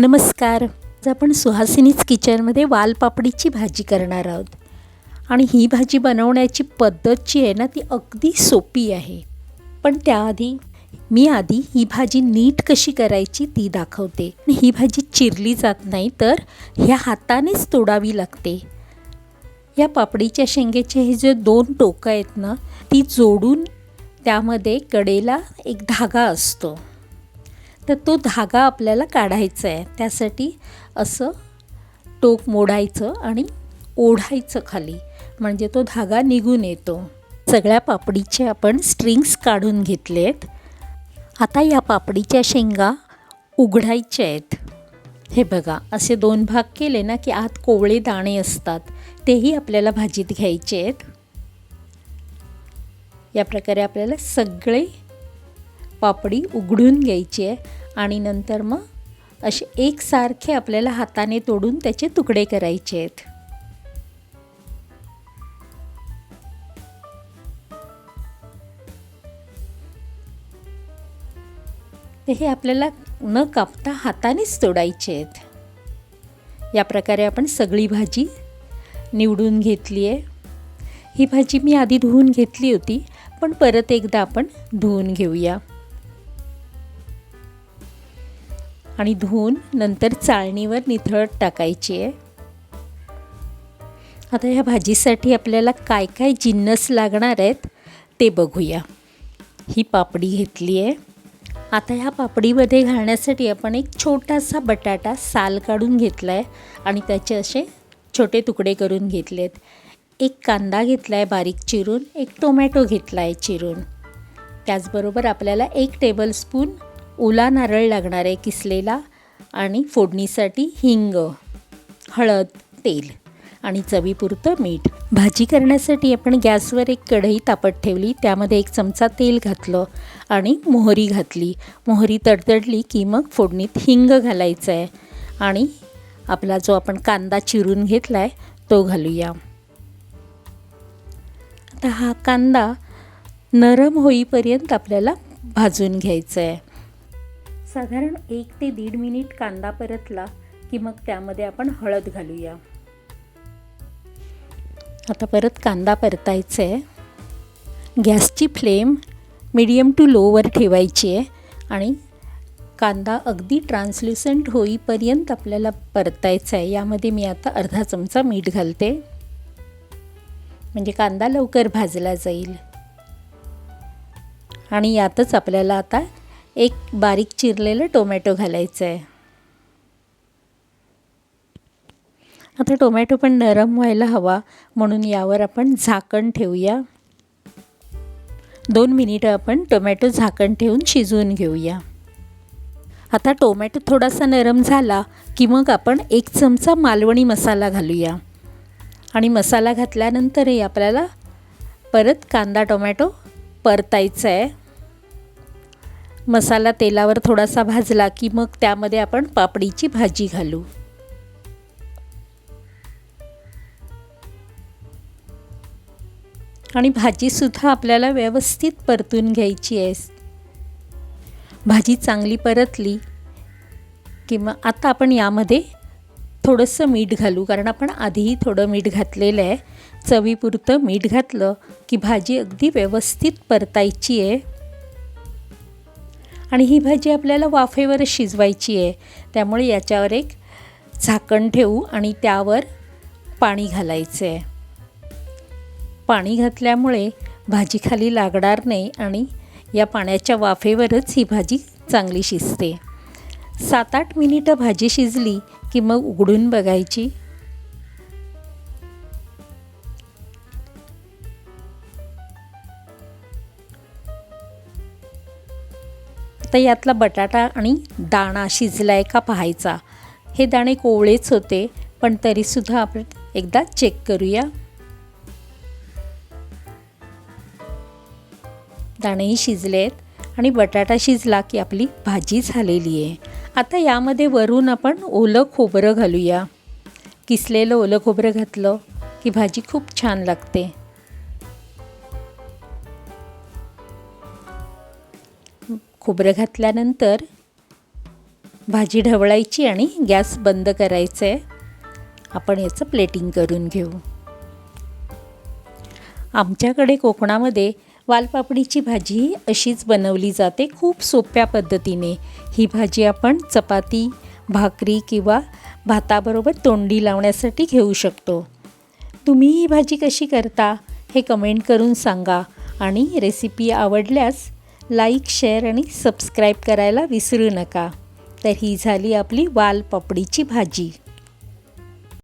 नमस्कार. आज आपण सुहासिनीच किचनमध्ये वालपापडीची भाजी करणार आहोत. आणि ही भाजी बनवण्याची पद्धत जी आहे ना ती अगदी सोपी आहे. पण त्याआधी मी आधी ही भाजी नीट कशी करायची ती दाखवते. ही भाजी चिरली जात नाही तर ह्या हातानेच तोडावी लागते. या पापडीच्या शेंगेचे हे जे दोन टोकं आहेत ना ती जोडून त्यामध्ये कडेला एक धागा असतो. तर तो धागा आपल्याला काढायचा आहे. त्यासाठी असं टोक मोडायचं आणि ओढायचं खाली. म्हणजे तो धागा निघून येतो. सगळ्या पापडीचे आपण स्ट्रिंग्स काढून घेतले आहेत. आता या पापडीच्या शेंगा उघडायच्या आहेत. हे बघा असे दोन भाग केले ना की आत कोवळे दाणे असतात. तेही आपल्याला भाजीत घ्यायचे आहेत. या प्रकारे आपल्याला सगळे पापडी उघडून घ्यायची आहे आणि नंतर मग असे एकसारखे आपल्याला हाताने तोडून त्याचे तुकडे करायचे आहेत. हे आपल्याला न कापता हातानेच तोडायचे आहेत. या प्रकारे आपण सगळी भाजी निवडून घेतली आहे. ही भाजी मी आधी धुवून घेतली होती पण परत एकदा आपण धुवून घेऊया. आणि धुवून नंतर चाळणीवर निथळत टाकायची आहे. आता ह्या भाजीसाठी आपल्याला काय काय जिन्नस लागणार आहेत ते बघूया. ही पापडी घेतली आहे. आता ह्या पापडीमध्ये घालण्यासाठी आपण एक छोटासा बटाटा साल काढून घेतला आहे आणि त्याचे असे छोटे तुकडे करून घेतले आहेत. एक कांदा घेतला आहे बारीक चिरून एक टोमॅटो घेतला आहे चिरून. त्याचबरोबर आपल्याला एक टेबलस्पून ओला नारळ लागणार आहे किसलेला आणि फोडणीसाठी हिंग हळद तेल आणि चवीपुरतं मीठ. भाजी करण्यासाठी आपण गॅसवर एक कढई तापत ठेवली त्यामध्ये एक चमचा तेल घातलं आणि मोहरी घातली. मोहरी तडतडली की मग फोडणीत हिंग घालायचं आहे आणि आपला जो आपण कांदा चिरून घेतला आहे तो घालूया. आता हा कांदा नरम होईपर्यंत आपल्याला भाजून घ्यायचा आहे साधारण एक ते दीड मिनिट कांदा परतला की मग त्यामध्ये आपण हळद घालूया. आता परत कांदा परतायचा आहे गॅसची फ्लेम मिडियम टू लोवर ठेवायची आहे आणि कांदा अगदी ट्रान्सल्युसंट होईपर्यंत आपल्याला परतायचा आहे यामध्ये मी आता अर्धा चमचा मीठ घालते. म्हणजे कांदा लवकर भाजला जाईल. आणि यातच आपल्याला आता एक बारीक चिरलेलं टोमॅटो घालायचं आहे आता टोमॅटो पण नरम व्हायला हवा म्हणून यावर आपण झाकण ठेवूया. दोन मिनिटं आपण टोमॅटो झाकण ठेवून शिजवून घेऊया. आता टोमॅटो थोडासा नरम झाला की मग आपण एक चमचा मालवणी मसाला घालूया. आणि मसाला घातल्यानंतरही आपल्याला परत कांदा टोमॅटो परतायचा आहे मसाला तेलावर थोडासा भाजला की मग त्यामध्ये आपण पापडीची भाजी घालू. आणि भाजीसुद्धा आपल्याला व्यवस्थित परतून घ्यायची आहे. भाजी चांगली परतली किंवा आता आपण यामध्ये थोडंसं मीठ घालू कारण आपण आधीही थोडं मीठ घातलेलं आहे. चवीपुरतं मीठ घातलं की भाजी अगदी व्यवस्थित परतायची आहे. आणि ही भाजी आपल्याला वाफेवर शिजवायची आहे. त्यामुळे याच्यावर एक झाकण ठेवू आणि त्यावर पाणी घालायचं आहे पाणी घातल्यामुळे भाजी खाली लागणार नाही आणि या पाण्याच्या वाफेवरच ही भाजी चांगली शिजते. सात आठ मिनिटं भाजी शिजली की मग उघडून बघायची तर यातला बटाटा आणि दाणा शिजलाय का पाहायचा? हे दाणे कोवळेच होते पण तरीसुद्धा आपण एकदा चेक करूया. दाणेही शिजले आहेत आणि बटाटा शिजला की आपली भाजी झालेली आहे. आता यामध्ये वरून आपण ओलं खोबरं घालूया. किसलेलं ओलं खोबरं घातलं की भाजी खूप छान लागते. खोबरं घातल्यानंतर भाजी ढवळायची आणि गॅस बंद करायचं आहे आपण याचं प्लेटिंग करून घेऊ. आमच्याकडे कोकणामध्ये वालपापडीची भाजी अशीच बनवली जाते खूप सोप्या पद्धतीने. ही भाजी आपण चपाती भाकरी किंवा भाताबरोबर तोंडी लावण्यासाठी घेऊ शकतो. तुम्ही ही भाजी कशी करता हे कमेंट करून सांगा आणि रेसिपी आवडल्यास लाईक शेअर आणि सबस्क्राईब करायला विसरू नका. तर ही झाली आपली वालपापडीची भाजी.